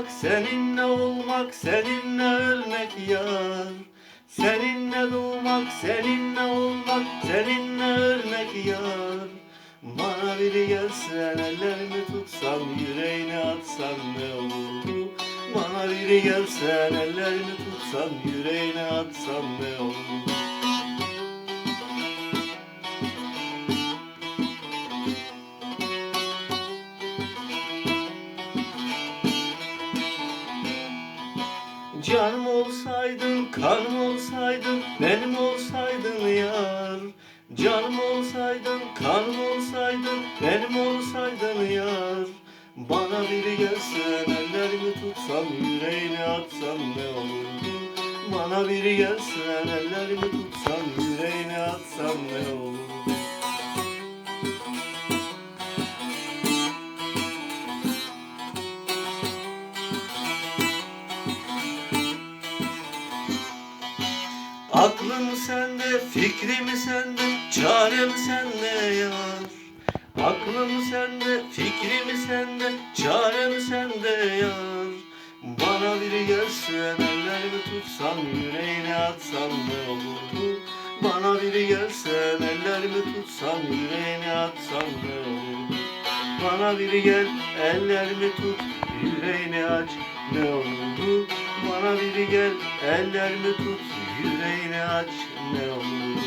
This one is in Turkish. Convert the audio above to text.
olmak, seninle olmak, seninle ölmek yar. Seninle doğmak, seninle olmak, seninle ölmek yar. Bana biri gelsen ellerimi tutsan, yüreğine atsan ne olurdu? Bana biri gelsen ellerimi tutsan, yüreğine atsan ne olurdu? Canım olsaydın, kanım olsaydın, benim olsaydın yar. Canım olsaydın, kanım olsaydın, benim olsaydın yar. Bana biri gelsen, ellerimi tutsan, yüreğine atsan ne olurdu? Bana biri gelsen, ellerimi tutsan, yüreğine Aklım sende, fikrim sende, çarem sende yar. Aklım sende, fikrim sende, çarem sende yar. Bana biri gelsen, ellerimi tutsan, yüreğine atsan ne olurdu? Bana biri gelsen, ellerimi tutsan, yüreğine atsan ne olurdu? Bana biri gel, ellerimi tut, yüreğini aç ne olurdu? Gel, ellerimi tut, yüreğini aç ne olurdu?